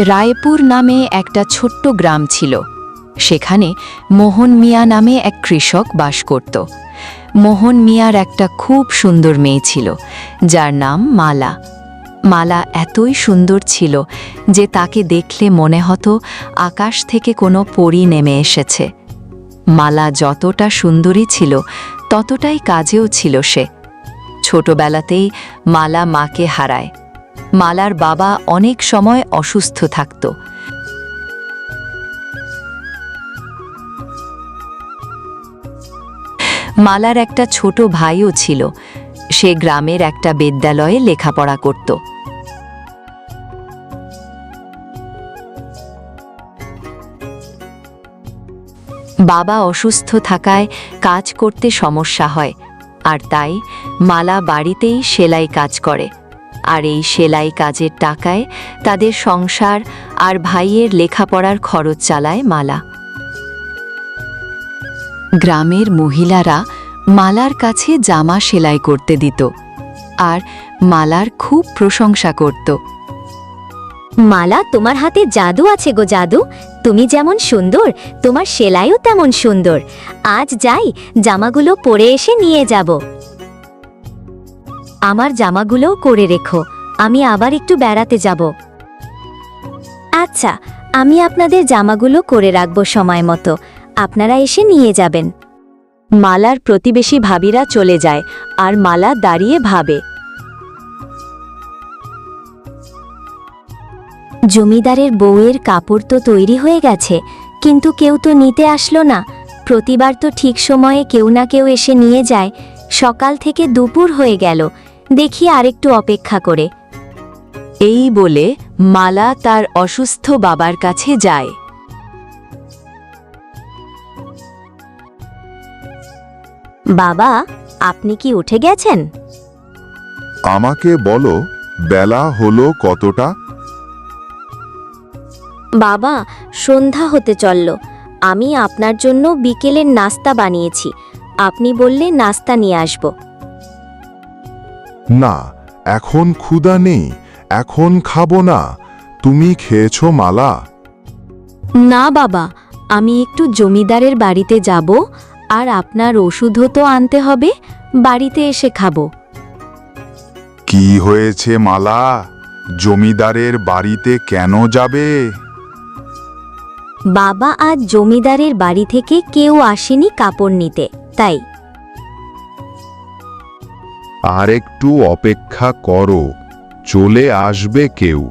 রায়পুর নামে একটা ছোট্ট গ্রাম ছিল। সেখানে মোহন মিয়া নামে এক কৃষক বাস করত। মোহন মিয়ার একটা খুব সুন্দর মেয়ে ছিল, যার নাম মালা। মালা এতই সুন্দর ছিল যে তাকে দেখলে মনে হতো আকাশ থেকে কোনো পরী নেমে এসেছে। মালা যতটা সুন্দরী ছিল, ততটাই কাজেও ছিল সে। ছোটবেলাতেই মালা মাকে হারায়। মালার বাবা অনেক সময় অসুস্থ থাকত। মালার একটা ছোট ভাইও ছিল। সে গ্রামের একটা বিদ্যালয়ে লেখাপড়া করত। বাবা অসুস্থ থাকায় কাজ করতে সমস্যা হয়, আর তাই মালা বাড়িতেই সেলাই কাজ করে। আর এই সেলাই কাজের টাকায় তাদের সংসার আর ভাইয়ের লেখাপড়ার খরচ চালায় মালা। গ্রামের মহিলারা মালার কাছে জামা সেলাই করতে দিত আর মালার খুব প্রশংসা করত। মালা, তোমার হাতে জাদু আছে গো জাদু। তুমি যেমন সুন্দর, তোমার সেলাইও তেমন সুন্দর। আজ যাই, জামাগুলো পরে এসে নিয়ে যাব। আমার জামাগুলোও করে রেখো, আমি আবার একটু বেড়াতে যাব। আচ্ছা আমি আপনাদের জামাগুলো করে রাখব সময় মতো, আপনারা এসে নিয়ে যাবেন। মালার প্রতিবেশী ভাবিরা চলে যায়, আর মালা দাঁড়িয়ে ভাবে। জমিদারের বউয়ের কাপড় তো তৈরি হয়ে গেছে, কিন্তু কেউ তো নিতে আসলো না। প্রতিবার তো ঠিক সময়ে কেউ না কেউ এসে নিয়ে যায়, সকাল থেকে দুপুর হয়ে গেল দেখি আরেকটু অপেক্ষা করে। এই বলে মালা তার অসুস্থ বাবার কাছে যায়। বাবা আপনি কি উঠে গেছেন? আমাকে বলো বেলা হলো কতটা? বাবা সন্ধ্যা হতে চলল। আমি আপনার জন্য বিকেলের নাস্তা বানিয়েছি। আপনি বললে নাস্তা নিয়ে আসব। না এখন ক্ষুধা নেই এখন খাব না। তুমি খেয়েছ মালা? না বাবা আমি একটু জমিদারের বাড়িতে যাব আর আপনার ওষুধও তো আনতে হবে বাড়িতে এসে খাব। কি হয়েছে মালা? জমিদারের বাড়িতে কেন যাবে? বাবা আজ জমিদারের বাড়ি থেকে কেউ আসেনি কাপড় নিতে তাই। আর একটু অপেক্ষা করো চলে আসবে কেউ।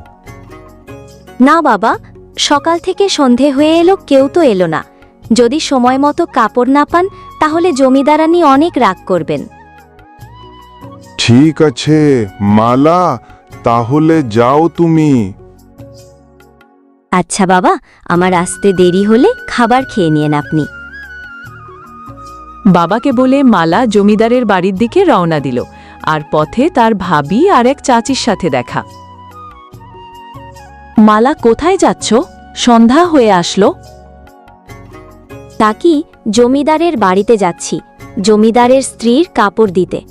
না বাবা সকাল থেকে সন্ধে হয়ে এলো কেউ তো এলো না। যদি সময় মতো কাপড় না পান তাহলে জমিদারানি অনেক রাগ করবেন। ঠিক আছে মালা তাহলে যাও তুমি। আচ্ছা বাবা আমার আসতে দেরি হলে খাবার খেয়ে নিয়েন আপনি। বাবাকে বলে মালা জমিদারের বাড়ির দিকে রওনা দিল। আর পথে তার ভাবি আর এক চাচির সাথে দেখা। মালা কোথায় যাচ্ছ? সন্ধ্যা হয়ে আসলো। তা কি জমিদারের বাড়িতে যাচ্ছি। জমিদারের স্ত্রীর কাপড় দিতে।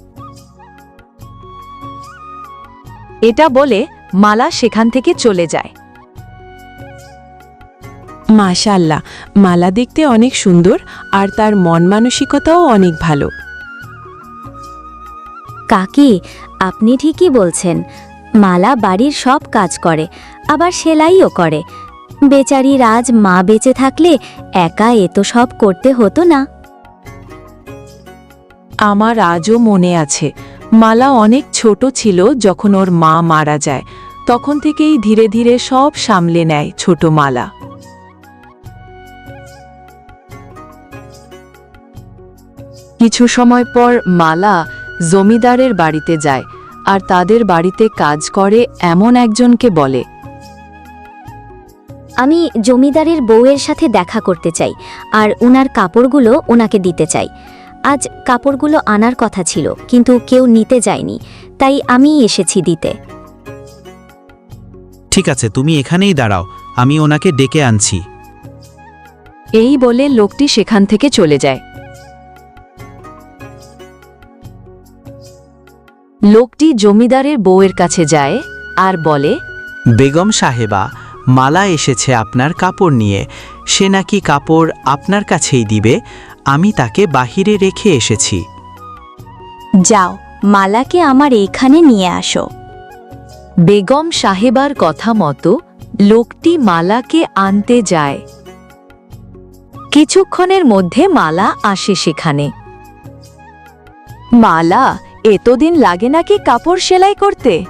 এটা বলে মালা সেখান থেকে চলে যায়। মাশাল্লাহ মালা দেখতে অনেক সুন্দর আর তার মন মানসিকতাও অনেক ভালো। কাকি, আপনি ঠিকই বলছেন। মালা বাড়ির সব কাজ করে, আবার সেলাইও করে। বেচারি রাজ মা বেঁচে থাকলে একা এ তো সব করতে হতো না। আমার আজও মনে আছে, মালা অনেক ছোট ছিল যখন ওর মা মারা যায়। তখন থেকেই ধীরে ধীরে সব সামলে নেয় ছোট মালা। কিছু সময় পর মালা জমিদারের বাড়িতে যায় আর তাদের বাড়িতে কাজ করে এমন একজনকে বলে। আমি জমিদারের বউয়ের সাথে দেখা করতে চাই আর ওনার কাপড়গুলো ওনাকে দিতে চাই। আজ কাপড়গুলো আনার কথা ছিল কিন্তু কেউ নিতে যায়নি তাই আমি এসেছি দিতে। ঠিক আছে তুমি এখানেই দাঁড়াও আমি ওনাকে ডেকে আনছি। এই বলে লোকটি সেখান থেকে চলে যায়। লোকটি জমিদারের বউয়ের কাছে যায় আর বলে বেগম সাহেবা মালা এসেছে আপনার কাপড় নিয়ে। সে নাকি কাপড় আপনার কাছেই দিবে। আমি তাকে বাহিরে রেখে এসেছি। যাও মালাকে আমার এইখানে নিয়ে আসো। বেগম সাহেবার কথা মতো লোকটি মালাকে আনতে যায়। কিছুক্ষণের মধ্যে মালা আসে সেখানে। মালা এতদিন লাগে নাকি কাপড় সেলাই করতে?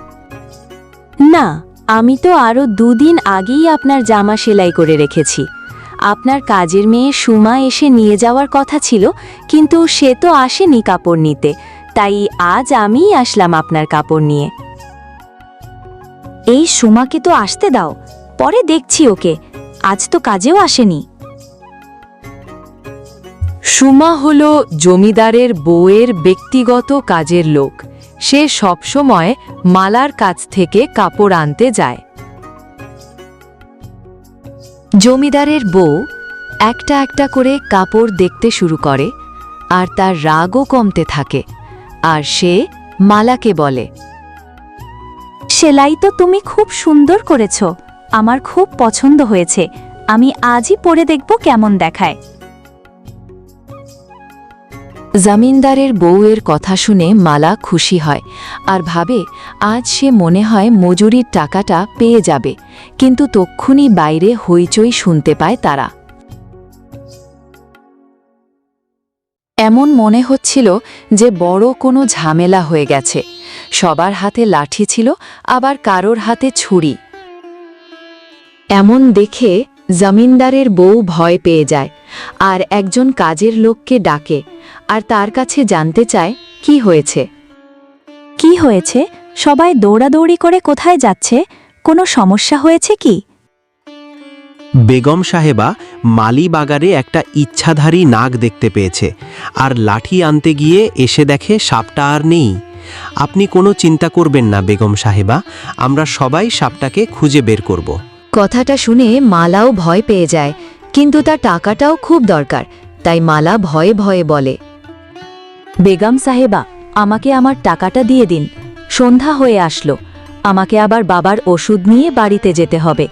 না, আমি তো আরও দুদিন আগেই আপনার জামা সেলাই করে রেখেছি। আপনার কাজের মেয়ে সুমা এসে নিয়ে যাওয়ার কথা ছিল, কিন্তু সে তো আসেনি কাপড় নিতে, তাই আজ আমিই আসলাম আপনার কাপড় নিয়ে। এই সুমাকে তো আসতে দাও, পরে দেখছি ওকে, আজ তো কাজেও আসেনি। সুমা হল জমিদারের বউয়ের ব্যক্তিগত কাজের লোক। সে সবসময় মালার কাছ থেকে কাপড় আনতে যায়। জমিদারের বউ একটা একটা করে কাপড় দেখতে শুরু করে আর তার রাগও কমতে থাকে আর সে মালাকে বলে। সেলাই তো তুমি খুব সুন্দর করেছ, আমার খুব পছন্দ হয়েছে, আমি আজই পরে দেখব কেমন দেখায়। জামিনদারের বউয়ের কথা শুনে মালা খুশি হয় আর ভাবে, আজ সে মনে হয় মজুরির টাকাটা পেয়ে যাবে, কিন্তু তক্ষুনি বাইরে হইচই শুনতে পায় তারা। এমন মনে হচ্ছিল যে বড় কোনো ঝামেলা হয়ে গেছে। সবার হাতে লাঠি ছিল, আবার কারোর হাতে ছুরি। এমন দেখে জমিনদারের বউ ভয় পেয়ে যায়, আর একজন কাজের লোককে ডাকে আর তার কাছে জানতে চায় কি হয়েছে? কি হয়েছে? সবাই দৌড়াদৌড়ি করে কোথায় যাচ্ছে? কোনো সমস্যা হয়েছে কি? বেগম সাহেবা মালি বাগারে একটা ইচ্ছাধারী নাগ দেখতে পেয়েছে আর লাঠি আনতে গিয়ে এসে দেখে সাপটা আর নেই। আপনি কোনো চিন্তা করবেন না বেগম সাহেবা আমরা সবাই সাপটাকে খুঁজে বের করব। কথাটা শুনে মালাও ভয় পেয়ে যায় কিন্তু তার টাকাটাও খুব দরকার তাই মালা ভয়ে ভয়ে বলে বেগম সাহেবা, আমাকে আমার টাকাটা দিয়ে দিন। সন্ধ্যা হয়ে আসলো। আমাকে আবার বাবার ওষুধ নিয়ে বাড়িতে যেতে হবে।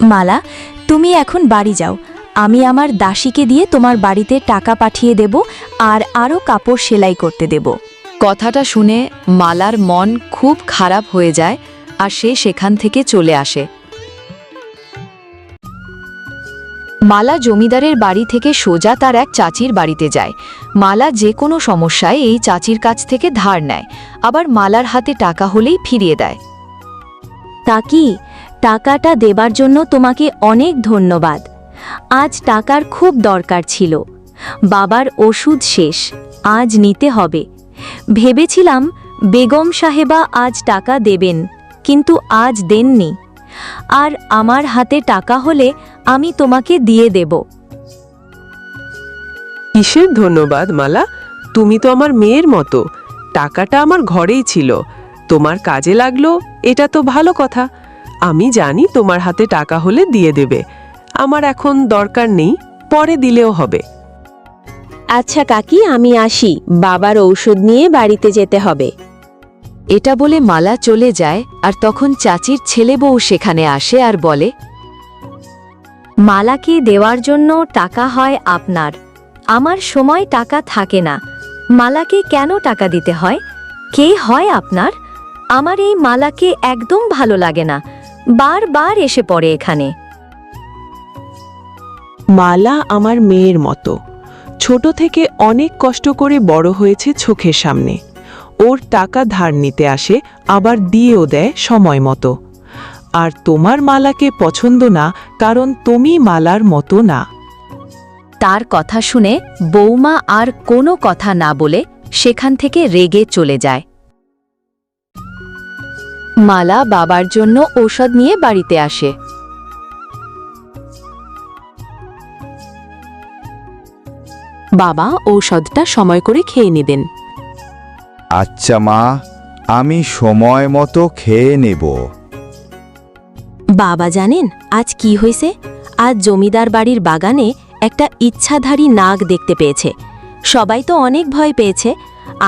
মালা, তুমি এখন বাড়ি যাও। আমি আমার দাসীকে দিয়ে তোমার বাড়িতে টাকা পাঠিয়ে দেব আর আরও কাপড় সেলাই করতে দেব। কথাটা শুনে মালার মন খুব খারাপ হয়ে যায় আর সে সেখান থেকে চলে আসে। মালা জমিদারের বাড়ি থেকে সোজা তার এক চাচির বাড়িতে যায়। মালা যে কোনো সমস্যায় এই চাচির কাছ থেকে ধার নেয়, আবার মালার হাতে টাকা হলেই ফিরিয়ে দেয়। তা কি? টাকাটা দেবার জন্য তোমাকে অনেক ধন্যবাদ। আজ টাকার খুব দরকার ছিল। বাবার ওষুধ শেষ, আজ নিতে হবে। ভেবেছিলাম বেগম সাহেবা আজ টাকা দেবেন, কিন্তু আজ দেননি। আর আমার হাতে টাকা হলে আমি তোমাকে দিয়ে দেব। কিসের ধন্যবাদ মালা? তুমি তো আমার মেয়ের মতো। টাকাটা আমার ঘরেই ছিল। তোমার কাজে লাগল এটা তো ভালো কথা। আমি জানি তোমার হাতে টাকা হলে দিয়ে দেবে। আমার এখন দরকার নেই পরে দিলেও হবে। আচ্ছা কাকি আমি আসি। বাবার ঔষধ নিয়ে বাড়িতে যেতে হবে। এটা বলে মালা চলে যায়, আর তখন চাচির ছেলে বউ সেখানে আসে আর বলে, মালাকে দেওয়ার জন্য টাকা হয় আপনার। আমার সময় টাকা থাকে না। মালাকে কেন টাকা দিতে হয়? কে হয় আপনার? আমার এই মালাকে একদম ভালো লাগে না। বারবার এসে পড়ে এখানে। মালা আমার মেয়ের মতো। ছোট থেকে অনেক কষ্ট করে বড় হয়েছে চোখের সামনে। ওর টাকা ধার নিতে আসে, আবার দিয়েও দেয় সময় মতো। আর তোমার মালাকে পছন্দ না, কারণ তুমি মালার মতো না। তার কথা শুনে বৌমা আর কোনো কথা না বলে সেখান থেকে রেগে চলে যায়। মালা বাবার জন্য ঔষধ নিয়ে বাড়িতে আসে। বাবা ঔষধটা সময় করে খেয়ে নিবেন। আচ্ছা মা আমি সময় মতো খেয়ে নেব। বাবা জানেন আজ কি হয়েছে? আজ জমিদার বাড়ির বাগানে একটা ইচ্ছাধারী নাগ দেখতে পেয়েছে। সবাই তো অনেক ভয় পেয়েছে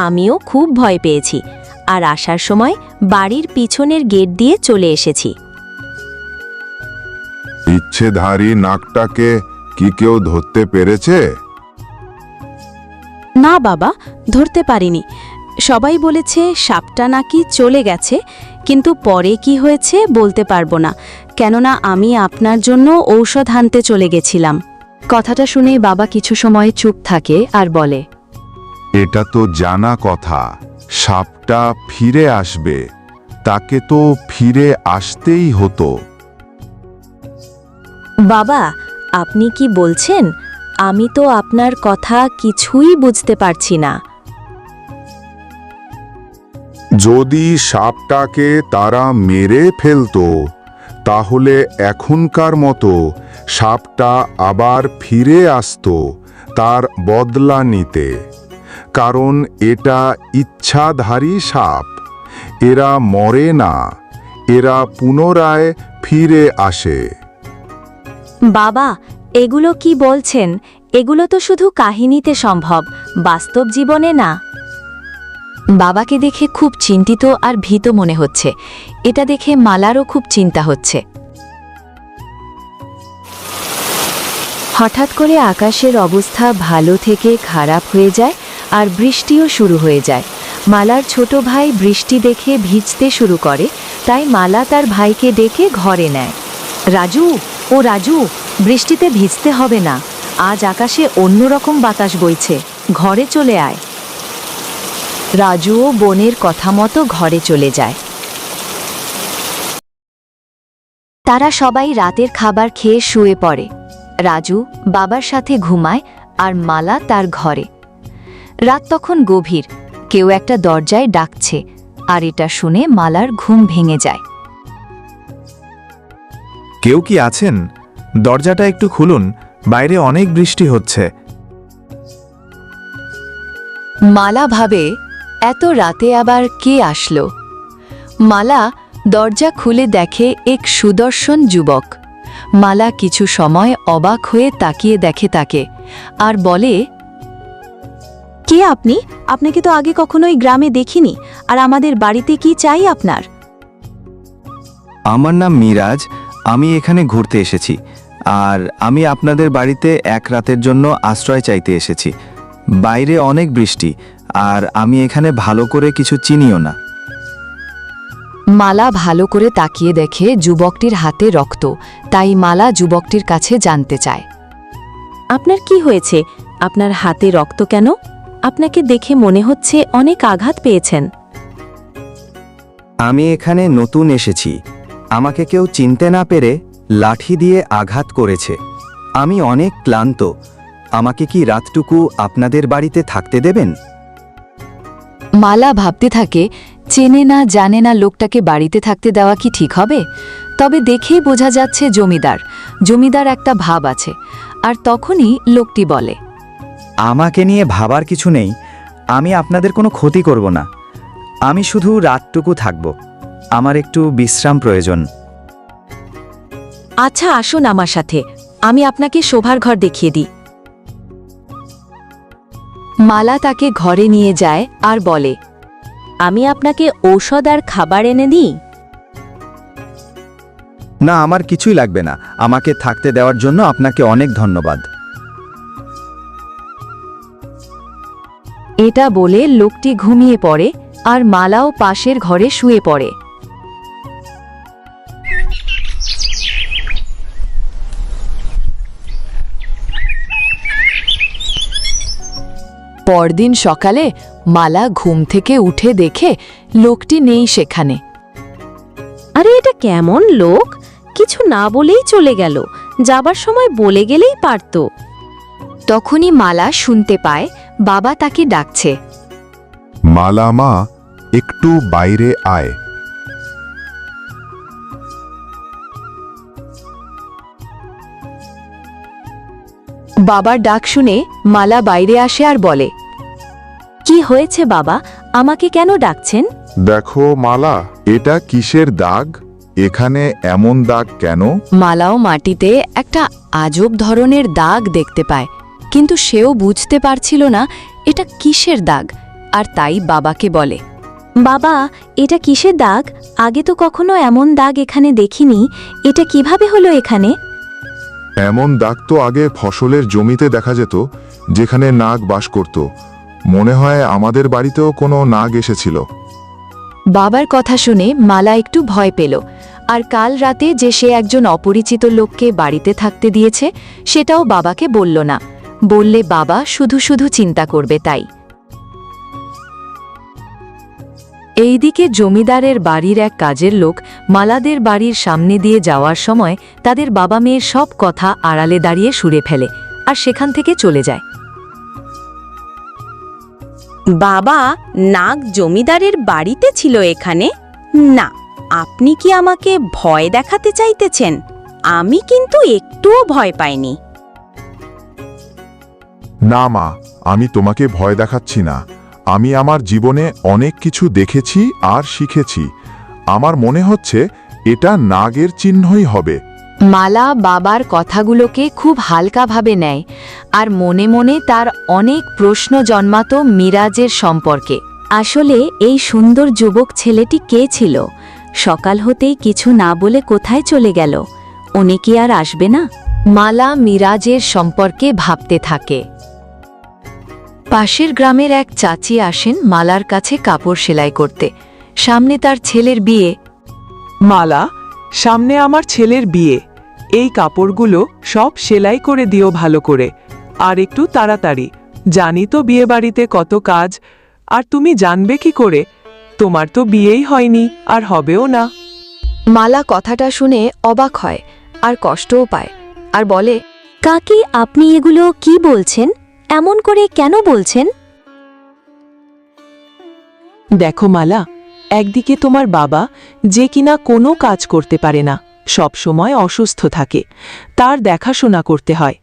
আমিও খুব ভয় পেয়েছি আর আসার সময় বাড়ির পিছনের গেট দিয়ে চলে এসেছি। ইচ্ছেধারী নাকটাকে কি কেউ ধরতে পেরেছে? না বাবা ধরতে পারিনি। সবাই বলেছে সাপটা নাকি চলে গেছে কিন্তু পরে কি হয়েছে বলতে পারব না কেননা আমি আপনার জন্য ঔষধ আনতে চলে গেছিলাম। কথাটা শুনে বাবা কিছু সময় চুপ থাকে আর বলে এটা তো জানা কথা সাপটা ফিরে আসবে তাকে তো ফিরে আসতেই হতো। বাবা আপনি কি বলছেন? আমি তো আপনার কথা কিছুই বুঝতে পারছি না। যদি সাপটাকে তারা মেরে ফেলতো, তাহলে এখনকার মতো সাপটা আবার ফিরে আসতো তার বদলা নিতে। কারণ এটা ইচ্ছাধারী সাপ। এরা মরে না, এরা পুনরায় ফিরে আসে। বাবা, এগুলো কি বলছেন? এগুলো তো শুধু কাহিনীতে সম্ভব, বাস্তব জীবনে না। বাবাকে দেখে খুব চিন্তিত আর ভীত মনে হচ্ছে। এটা দেখে মালারও খুব চিন্তা হচ্ছে। হঠাৎ করে আকাশের অবস্থা ভালো থেকে খারাপ হয়ে যায় আর বৃষ্টিও শুরু হয়ে যায়। মালার ছোট ভাই বৃষ্টি দেখে ভিজতে শুরু করে, তাই মালা তার ভাইকে ডেকে ঘরে নেয়। রাজু, ও রাজু, বৃষ্টিতে ভিজতে হবে না। আজ আকাশে অন্যরকম বাতাস বইছে। ঘরে চলে আয়। রাজুও বোনের কথা মতো ঘরে চলে যায়। তারা সবাই রাতের খাবার খেয়ে শুয়ে পড়ে। রাজু বাবার সাথে ঘুমায় আর মালা তার ঘরে। রাত তখন গভীর কেউ একটা দরজায় ডাকছে আর এটা শুনে মালার ঘুম ভেঙে যায়। কেউ কি আছেন? দরজাটা একটু খুলুন বাইরে অনেক বৃষ্টি হচ্ছে। মালা ভাবে এত রাতে আবার কে আসলো? মালা দরজা খুলে দেখে এক সুদর্শন যুবক। মালা কিছু সময় অবাক হয়ে তাকিয়ে দেখে তাকে আর বলে কে আপনি? আপনাকে তো আগে কখনোই গ্রামে দেখিনি। আর আমাদের বাড়িতে কি চাই আপনার? আমার নাম মিরাজ আমি এখানে ঘুরতে এসেছি। আর আমি আপনাদের বাড়িতে এক রাতের জন্য আশ্রয় চাইতে এসেছি। বাইরে অনেক বৃষ্টি আর আমি এখানে ভালো করে কিছু চিনিও না। মালা ভালো করে তাকিয়ে দেখে যুবকটির হাতে রক্ত তাই মালা যুবকটির কাছে জানতে চায়। আপনার কি হয়েছে? আপনার হাতে রক্ত কেন? আপনাকে দেখে মনে হচ্ছে অনেক আঘাত পেয়েছেন। আমি এখানে নতুন এসেছি। আমাকে কেউ চিনতে না পেরে লাঠি দিয়ে আঘাত করেছে। আমি অনেক ক্লান্ত। আমাকে কি রাতটুকু আপনাদের বাড়িতে থাকতে দেবেন? মালা ভাবতে থাকে চেনে না জানে না লোকটাকে বাড়িতে থাকতে দেওয়া কি ঠিক হবে? তবে দেখেই বোঝা যাচ্ছে জমিদার জমিদার একটা ভাব আছে। আর তখনই লোকটি বলে আমাকে নিয়ে ভাবার কিছু নেই আমি আপনাদের কোনো ক্ষতি করব না। আমি শুধু রাতটুকু থাকব। আমার একটু বিশ্রাম প্রয়োজন। আচ্ছা আসুন আমার সাথে। আমি আপনাকে শোভার ঘর দেখিয়ে দিই। মালা তাকে ঘরে নিয়ে যায় আর বলে আমি আপনাকে ঔষধ আর খাবার এনে দিই? না আমার কিছুই লাগবে না। আমাকে থাকতে দেওয়ার জন্য আপনাকে অনেক ধন্যবাদ। এটা বলে লোকটি ঘুমিয়ে পড়ে আর মালাও পাশের ঘরে শুয়ে পড়ে। পরদিন সকালে মালা ঘুম থেকে উঠে দেখে লোকটি নেই সেখানে। আরে এটা কেমন লোক? কিছু না বলেই চলে গেল। যাবার সময় বলে গেলেই পারত। তখনই মালা শুনতে পায় বাবা তাকে ডাকছে। মালা মা একটু বাইরে আয়। বাবার ডাক শুনে মালা বাইরে আসে আর বলে কি হয়েছে বাবা? আমাকে কেন ডাকছেন? দেখো মালা এটা কিসের দাগ? এখানে এমন দাগ কেন? মালাও মাটিতে একটা আজব ধরনের দাগ দেখতে পায় কিন্তু সেও বুঝতে পারছিল না এটা কিসের দাগ আর তাই বাবাকে বলে বাবা এটা কিসের দাগ? আগে তো কখনো এমন দাগ এখানে দেখিনি এটা কীভাবে হলো এখানে? এমন দাগ তো আগে ফসলের জমিতে দেখা যেত, যেখানে নাগ বাস করত। মনে হয় আমাদের বাড়িতেও কোনো নাগ এসেছিল। বাবার কথা শুনে মালা একটু ভয় পেল, আর কাল রাতে যে সে একজন অপরিচিত লোককে বাড়িতে থাকতে দিয়েছে, সেটাও বাবাকে বলল না। বললে বাবা শুধু শুধু চিন্তা করবে তাই। এইদিকে জমিদারের বাড়ির এক কাজের লোক মালাদের বাড়ির সামনে দিয়ে যাওয়ার সময় তাদের বাবা মেয়ের সব কথা আড়ালে দাঁড়িয়ে সুরে ফেলে আর সেখান থেকে চলে যায়। বাবা নাগ জমিদারের বাড়িতে ছিল এখানে? না আপনি কি আমাকে ভয় দেখাতে চাইতেছেন? আমি কিন্তু একটুও ভয় পাইনি। না মা আমি তোমাকে ভয় দেখাচ্ছি না। আমি আমার জীবনে অনেক কিছু দেখেছি আর শিখেছি। আমার মনে হচ্ছে এটা নাগের চিহ্নই হবে। মালা বাবার কথাগুলোকে খুব হালকাভাবে নেয় আর মনে মনে তার অনেক প্রশ্ন জন্মাত মিরাজের সম্পর্কে। আসলে এই সুন্দর যুবক ছেলেটি কে ছিল? সকাল হতেই কিছু না বলে কোথায় চলে গেল? উনি কি আর আসবে না? মালা মিরাজের সম্পর্কে ভাবতে থাকে। পাশের গ্রামের এক চাচি আসেন মালার কাছে কাপড় সেলাই করতে। সামনে তার ছেলের বিয়ে। মালা সামনে আমার ছেলের বিয়ে। এই কাপড়গুলো সব সেলাই করে দিও ভালো করে। আর একটু তাড়াতাড়ি। জানি তো বিয়ে বাড়িতে কত কাজ। আর তুমি জানবে কি করে? তোমার তো বিয়েই হয়নি আর হবেও না। মালা কথাটা শুনে অবাক হয় আর কষ্টও পায় আর বলে কাকি আপনি এগুলো কি বলছেন? এমন করে কেন বলছেন? দেখো মালা একদিকে তোমার বাবা যে কিনা কোনো কাজ করতে পারে না সব সময় অসুস্থ থাকে তার দেখাশোনা করতে হয়।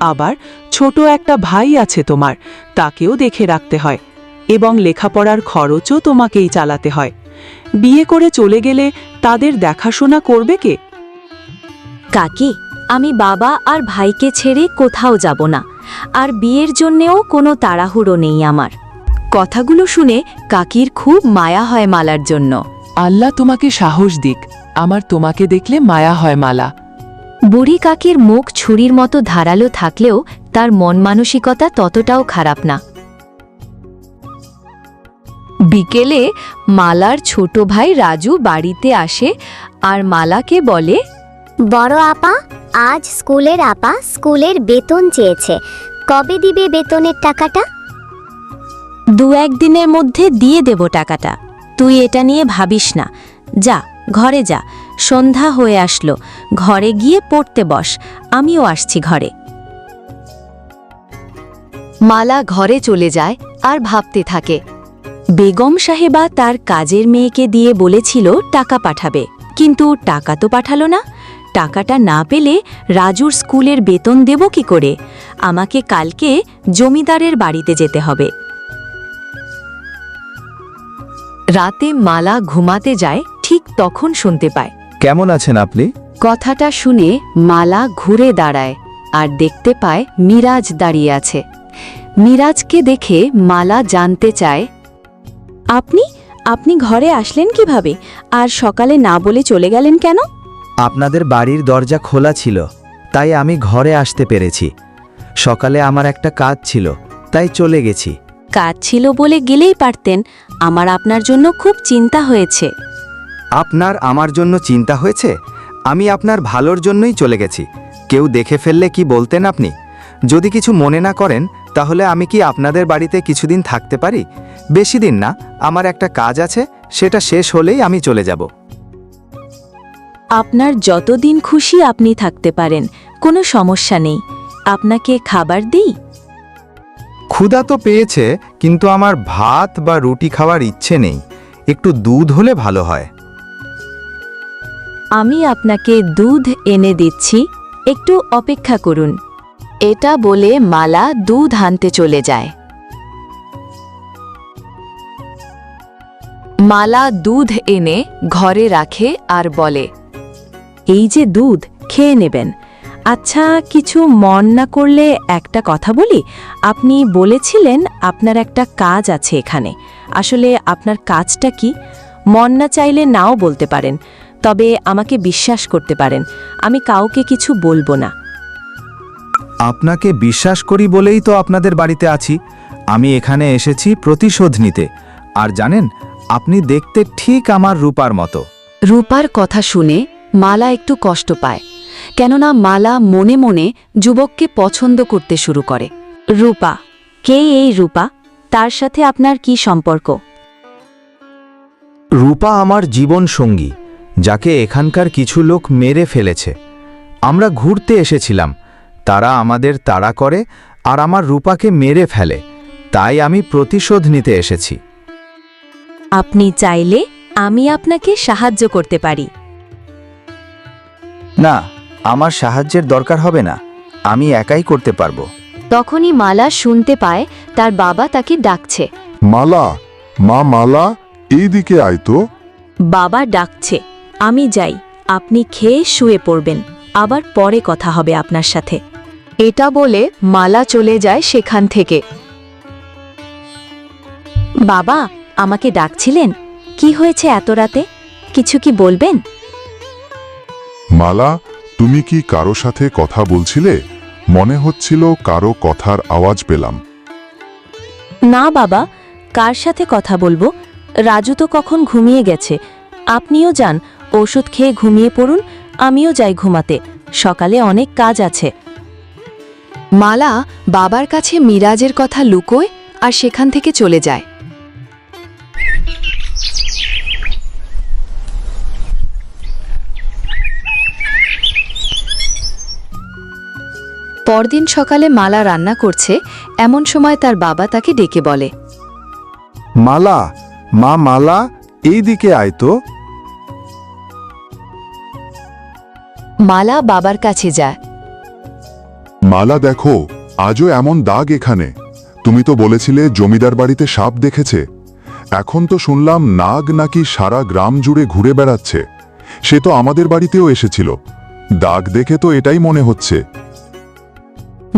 আবার ছোট একটা ভাই আছে তোমার তাকেও দেখে রাখতে হয় এবং লেখাপড়ার খরচও তোমাকেই চালাতে হয়। বিয়ে করে চলে গেলে তাদের দেখাশোনা করবে কে? কাকি আমি বাবা আর ভাইকে ছেড়ে কোথাও যাব না। আর বিয়ের জন্যেও কোনো তাড়াহুড়ো নেই আমার। কথাগুলো শুনে কাকির খুব মায়া হয় মালার জন্য। আল্লাহ তোমাকে সাহস দিক আমার তোমাকে দেখলে মায়া হয় মালা। বুড়ি কাকির মুখ ছুরির মতো ধারালো থাকলেও তার মন মানসিকতা ততটাও খারাপ না। বিকেলে মালার ছোট ভাই রাজু বাড়িতে আসে আর মালাকে বলে বড় আপা আজ স্কুলের আপা স্কুলের বেতন চেয়েছে। কবে দিবে বেতনের টাকাটা? দু একদিনের মধ্যে দিয়ে দেব টাকাটা। তুই এটা নিয়ে ভাবিস না। যা ঘরে যা। সন্ধ্যা হয়ে আসলো। ঘরে গিয়ে পড়তে বস। আমিও আসছি ঘরে। মালা ঘরে চলে যায় আর ভাবতে থাকে। বেগম সাহেবা তার কাজের মেয়েকে দিয়ে বলেছিল টাকা পাঠাবে। কিন্তু টাকা তো পাঠালো না। টাকাটা না পেলে রাজুর স্কুলের বেতন দেব কি করে? আমাকে কালকে জমিদারের বাড়িতে যেতে হবে। রাতে মালা ঘুমাতে যায় ঠিক তখন শুনতে পায়। কেমন আছেন আপনি? কথাটা শুনে মালা ঘুরে দাঁড়ায় আর দেখতে পায় মিরাজ দাঁড়িয়ে আছে। মিরাজকে দেখে মালা জানতে চায় আপনি আপনি ঘরে আসলেন কীভাবে? আর সকালে না বলে চলে গেলেন কেন? আপনাদের বাড়ির দরজা খোলা ছিল তাই আমি ঘরে আসতে পেরেছি। সকালে আমার একটা কাজ ছিল তাই চলে গেছি। কাজ ছিল বলে গেলেই পারতেন আমার আপনার জন্য খুব চিন্তা হয়েছে। আপনার আমার জন্য চিন্তা হয়েছে? আমি আপনার ভালোর জন্যই চলে গেছি। কেউ দেখে ফেললে কি বলতেন আপনি? যদি কিছু মনে না করেন তাহলে আমি কি আপনাদের বাড়িতে কিছুদিন থাকতে পারি? বেশি দিন না আমার একটা কাজ আছে সেটা শেষ হলেই আমি চলে যাব। আপনার যতদিন খুশি আপনি থাকতে পারেন কোনো সমস্যা নেই। আপনাকে খাবার দিই? ক্ষুধা তো পেয়েছে কিন্তু আমার ভাত বা রুটি খাওয়ার ইচ্ছে নেই। একটু দুধ হলে ভালো হয়। আমি আপনাকে দুধ এনে দিচ্ছি একটু অপেক্ষা করুন। এটা বলে মালা দুধ আনতে চলে যায়। মালা দুধ এনে ঘরে রাখে আর বলে এই যে দুধ খেয়ে নেবেন। আচ্ছা কিছু মন না করলে একটা কথা বলি? আপনি বলেছিলেন আপনার একটা কাজ আছে এখানে। আসলে আপনার কাজটা কি? মন না চাইলে নাও বলতে পারেন তবে আমাকে বিশ্বাস করতে পারেন। আমি কাউকে কিছু বলব না। আপনাকে বিশ্বাস করি বলেই তো আপনাদের বাড়িতে আছি। আমি এখানে এসেছি প্রতিশোধ নিতে। আর জানেন আপনি দেখতে ঠিক আমার রূপার মতো। রূপার কথা শুনে মালা একটু কষ্ট পায় কেননা মালা মনে মনে যুবককে পছন্দ করতে শুরু করে। রূপা কে এই রূপা? তার সাথে আপনার কি সম্পর্ক? রূপা আমার জীবন সঙ্গী যাকে এখানকার কিছু লোক মেরে ফেলেছে। আমরা ঘুরতে এসেছিলাম তারা আমাদের তাড়া করে আর আমার রূপাকে মেরে ফেলে তাই আমি প্রতিশোধ নিতে এসেছি। আপনি চাইলে আমি আপনাকে সাহায্য করতে পারি। না আমার সাহায্যের দরকার হবে না আমি একাই করতে পারব। তখনই মালা শুনতে পায় তার বাবা তাকে ডাকছে। মালা মা মালা এইদিকে আয় তো। বাবা ডাকছে আমি যাই আপনি খেয়ে শুয়ে পড়বেন আবার পরে কথা হবে আপনার সাথে। এটা বলে মালা চলে যায় সেখান থেকে। বাবা আমাকে ডাকছিলেন কি হয়েছে এত রাতে? কিছু কি বলবেন? মালা তুমি কি কারও সাথে কথা বলছিলে? মনে হচ্ছিল কারও কথার আওয়াজ পেলাম। না বাবা কার সাথে কথা বলব? রাজু তো কখন ঘুমিয়ে গেছে। আপনিও যান ওষুধ খেয়ে ঘুমিয়ে পড়ুন আমিও যাই ঘুমাতে। সকালে অনেক কাজ আছে। মালা বাবার কাছে মিরাজের কথা লুকোয় আর সেখান থেকে চলে যায়। পরদিন সকালে মালা রান্না করছে এমন সময় তার বাবা তাকে ডেকে বলে মালা মা মালা এইদিকে আয় তো। মালা বাবার কাছে যায়। মালা দেখো আজও এমন দাগ এখানে। তুমি তো বলেছিলে জমিদার বাড়িতে সাপ দেখেছে। এখন তো শুনলাম নাগ নাকি সারা গ্রাম জুড়ে ঘুরে বেড়াচ্ছে। সে তো আমাদের বাড়িতেও এসেছিল। দাগ দেখে তো এটাই মনে হচ্ছে।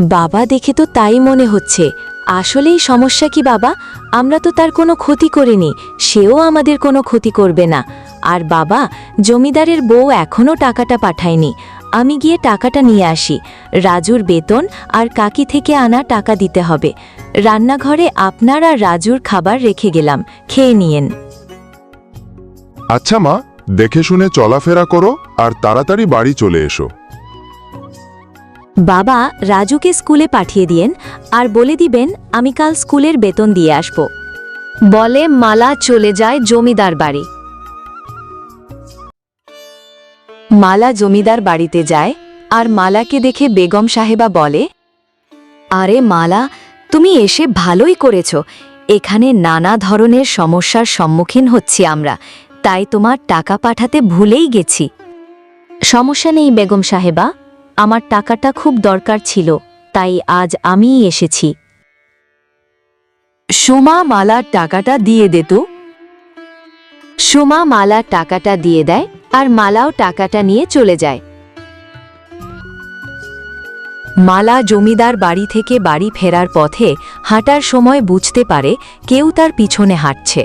বাবা দেখে তো তাই মনে হচ্ছে। আসলেই সমস্যা কি বাবা? আমরা তো তার কোনো ক্ষতি করিনি, সেও আমাদের কোনো ক্ষতি করবে না। আর বাবা, জমিদারের বউ এখনও টাকাটা পাঠায়নি। আমি গিয়ে টাকাটা নিয়ে আসি। রাজুর বেতন আর কাকি থেকে আনা টাকা দিতে হবে। রান্নাঘরে আপনার আর রাজুর খাবার রেখে গেলাম, খেয়ে নিয়েন। আচ্ছা মা, দেখে শুনে চলাফেরা করো আর তাড়াতাড়ি বাড়ি চলে এসো। বাবা রাজুকে স্কুলে পাঠিয়ে দিয়েন আর বলে দিবেন, আমি কাল স্কুলের বেতন দিয়ে আসব। বলে মালা চলে যায় জমিদার বাড়ি। মালা জমিদার বাড়িতে যায় আর মালাকে দেখে বেগম সাহেবা বলে, আরে মালা, তুমি এসে ভালোই করেছ। এখানে নানা ধরনের সমস্যার সম্মুখীন হচ্ছি আমরা, তাই তোমার টাকা পাঠাতে ভুলেই গেছি। সমস্যা নেই বেগম সাহেবা আমার টাকাটা খুব দরকার ছিল, তাই আজ আমিই এসেছি। সোমা মালার টাকাটা দিয়ে দে তো। সোমা মালার টাকাটা দিয়ে দেয়, আর মালাও টাকাটা নিয়ে চলে যায়। মালা জমিদার বাড়ি থেকে বাড়ি ফেরার পথে হাঁটার সময় বুঝতে পারে কেউ তার পিছনে হাঁটছে,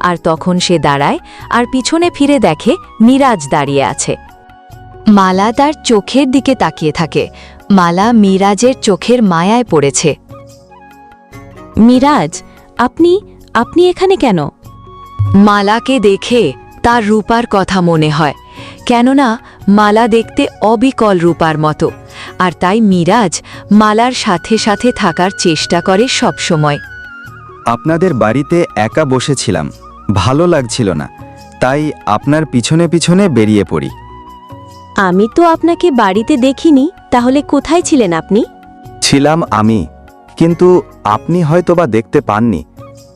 আর তখন সে দাঁড়ায়, আর পিছনে ফিরে দেখে মিরাজ দাঁড়িয়ে আছে। মালা তার চোখের দিকে তাকিয়ে থাকে। মালা মিরাজের চোখের মায়ায় পড়েছে। মিরাজ আপনি আপনি এখানে কেন? মালাকে দেখে তার রূপার কথা মনে হয়। কেননা মালা দেখতে অবিকল রূপার মতো। আর তাই মিরাজ মালার সাথে সাথে থাকার চেষ্টা করে সবসময়। আপনাদের বাড়িতে একা বসেছিলাম। ভালো লাগছিল না। তাই আপনার পিছনে পিছনে বেরিয়ে পড়ি। আমি তো আপনাকে বাড়িতে দেখিনি তাহলে কোথায় ছিলেন আপনি? ছিলাম আমি কিন্তু আপনি হয়তোবা দেখতে পাননি।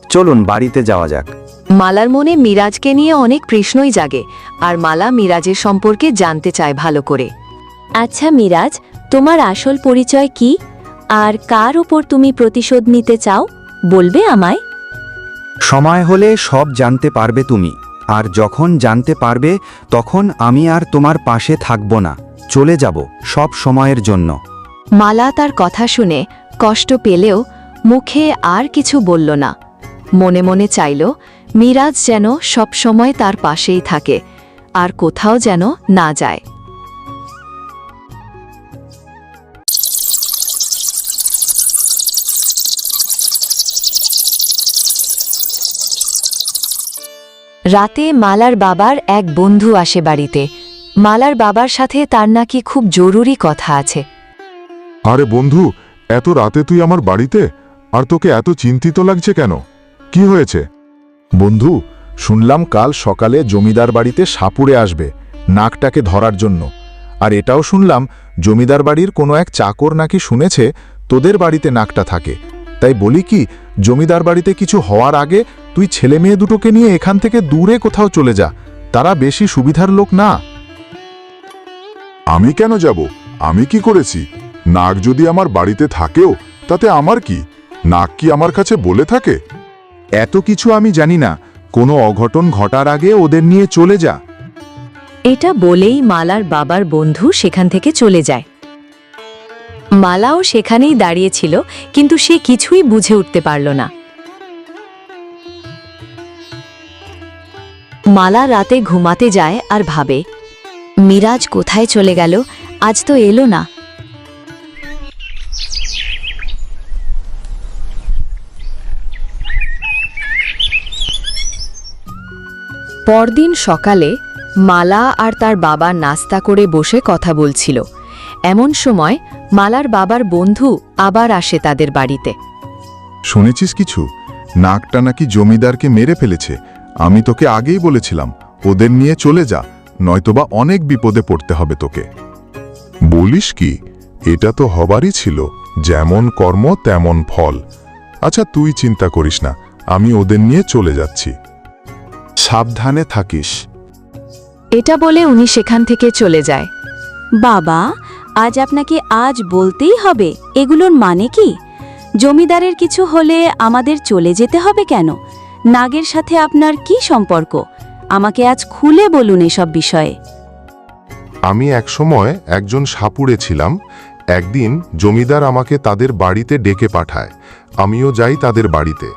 চলুন বাড়িতে যাওয়া যাক। মালার মনে মিরাজকে নিয়ে অনেক প্রশ্নই জাগে আর মালা মিরাজের সম্পর্কে জানতে চায় ভালো করে। আচ্ছা মিরাজ তোমার আসল পরিচয় কি? আর কার ওপর তুমি প্রতিশোধ নিতে চাও? বলবে আমায়। সময় হলে সব জানতে পারবে তুমি। আর যখন জানতে পারবে, তখন আমি আর তোমার পাশে থাকব না। চলে যাব সব সময়ের জন্য। মালা তার কথা শুনে কষ্ট পেলেও মুখে আর কিছু বলল না। মনে মনে চাইল, মিরাজ যেন সব সময় তার পাশেই থাকে, আর কোথাও যেন না যায়। রাতে মালার বাবার এক বন্ধু আসে বাড়িতে। মালার বাবার সাথে তার নাকি খুব জরুরি কথা আছে। আরে বন্ধু, এত রাতে তুই আমার বাড়িতে? আর তোকে এত চিন্তিত লাগছে কেন? কি হয়েছে? বন্ধু, শুনলাম কাল সকালে জমিদার বাড়িতে সাপুড়ে আসবে নাকটাকে ধরার জন্য। আর এটাও শুনলাম জমিদার বাড়ির কোনো এক চাকর নাকি শুনেছে তোদের বাড়িতে নাকটা থাকে। তাই বলি কি, জমিদার বাড়িতে কিছু হওয়ার আগে তুই ছেলে মেয়ে দুটোকে নিয়ে এখান থেকে দূরে কোথাও চলে যা তারা বেশি সুবিধার লোক না। আমি কেন যাব? আমি কি করেছি? নাক যদি আমার বাড়িতে থাকেও তাতে আমার কি? নাক কি আমার কাছে বলে থাকে? এত কিছু আমি জানি না। কোনো অঘটন ঘটার আগে ওদের নিয়ে চলে যা। এটা বলেই মালার বাবার বন্ধু সেখান থেকে চলে যায়। মালাও সেখানেই দাঁড়িয়েছিল কিন্তু সে কিছুই বুঝে উঠতে পারল না। মালা রাতে ঘুমাতে যায় আর ভাবে, মিরাজ কোথায় চলে গেল? আজ তো এলো না। পরদিন সকালে মালা আর তার বাবা নাস্তা করে বসে কথা বলছিল। এমন সময় মালার বাবার বন্ধু আবার আসে তাদের বাড়িতে। শুনেছিস কিছু? নাকটা নাকি জমিদারকে মেরে ফেলেছে। আমি তোকে আগেই বলেছিলাম, ওদের নিয়ে চলে যা, নয়তোবা অনেক বিপদে পড়তে হবে তোকে। বলিস কি? এটা তো হবারই ছিল, যেমন কর্ম তেমন ফল। আচ্ছা তুই চিন্তা করিস না, আমি ওদের নিয়ে চলে যাচ্ছি। সাবধানে থাকিস। এটা বলে উনি সেখান থেকে চলে যায়। বাবা, আজ আপনাকে আজ বলতেই হবে, এগুলোর মানে কি? জমিদারের কিছু হলে আমাদের চলে যেতে হবে কেন? নাগের সাথে আপনার কি সম্পর্ক? আমাকে আজ খুলে বলুন এসব বিষয়ে। আমি একসময় একজন সাপুড়ে ছিলাম। একদিন জমিদার আমাকে তাদের বাড়িতে ডেকে পাঠায়। আমিও যাই তাদের বাড়িতে।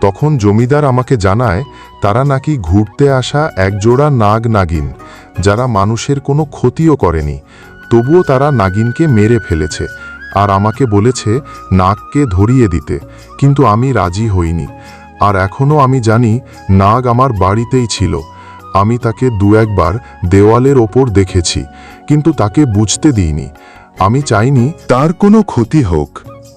তখন জমিদার আমাকে জানায়, তারা নাকি ঘুরতে আসা একজোড়া নাগ নাগিন, যারা মানুষের কোনো ক্ষতিও করেনি। তবুও তারা নাগিনকে মেরে ফেলেছে আর আমাকে বলেছে, নাগকে ধরিয়ে দিতে। কিন্তু আমি রাজি হইনি। আর এখনও আমি জানি নাগ আমার বাড়িতেই ছিল। আমি তাকে দু একবার দেওয়ালের ওপর দেখেছি কিন্তু তাকে বুঝতে দিইনি। আমি চাইনি তার কোনো ক্ষতি হোক।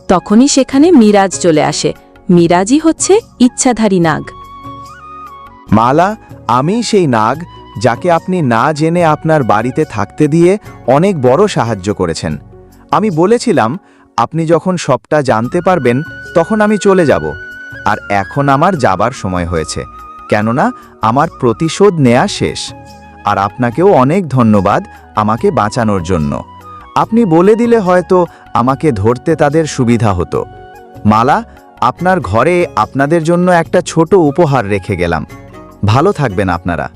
তখনই সেখানে মিরাজ চলে আসে। মিরাজই হচ্ছে ইচ্ছাধারী নাগ। মালা আমি সেই নাগ যাকে আপনি না জেনে আপনার বাড়িতে থাকতে দিয়ে অনেক বড় সাহায্য করেছেন। আমি বলেছিলাম আপনি যখন সবটা জানতে পারবেন তখন আমি চলে যাব। আর এখন আমার যাবার সময় হয়েছে। কেননা, আমার প্রতিশোধ নেয়া শেষ। আর আপনাকেও অনেক ধন্যবাদ আমাকে বাঁচানোর জন্য। আপনি বলে দিলে হয়তো আমাকে ধরতে তাদের সুবিধা হতো। মালা, আপনার ঘরে আপনাদের জন্য একটা ছোট উপহার রেখে গেলাম। ভালো থাকবেন আপনারা।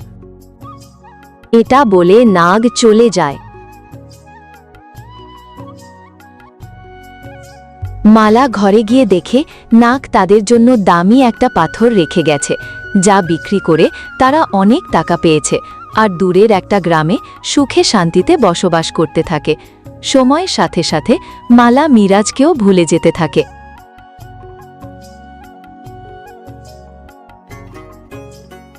এটা বলে নাগ চলে যায়। মালা ঘরে গিয়ে দেখে নাক তাদের জন্য দামি একটা পাথর রেখে গেছে, যা বিক্রি করে তারা অনেক টাকা পেয়েছে আর দূরের একটা গ্রামে সুখে শান্তিতে বসবাস করতে থাকে। সময়ের সাথে সাথে মালা মিরাজকেও ভুলে যেতে থাকে।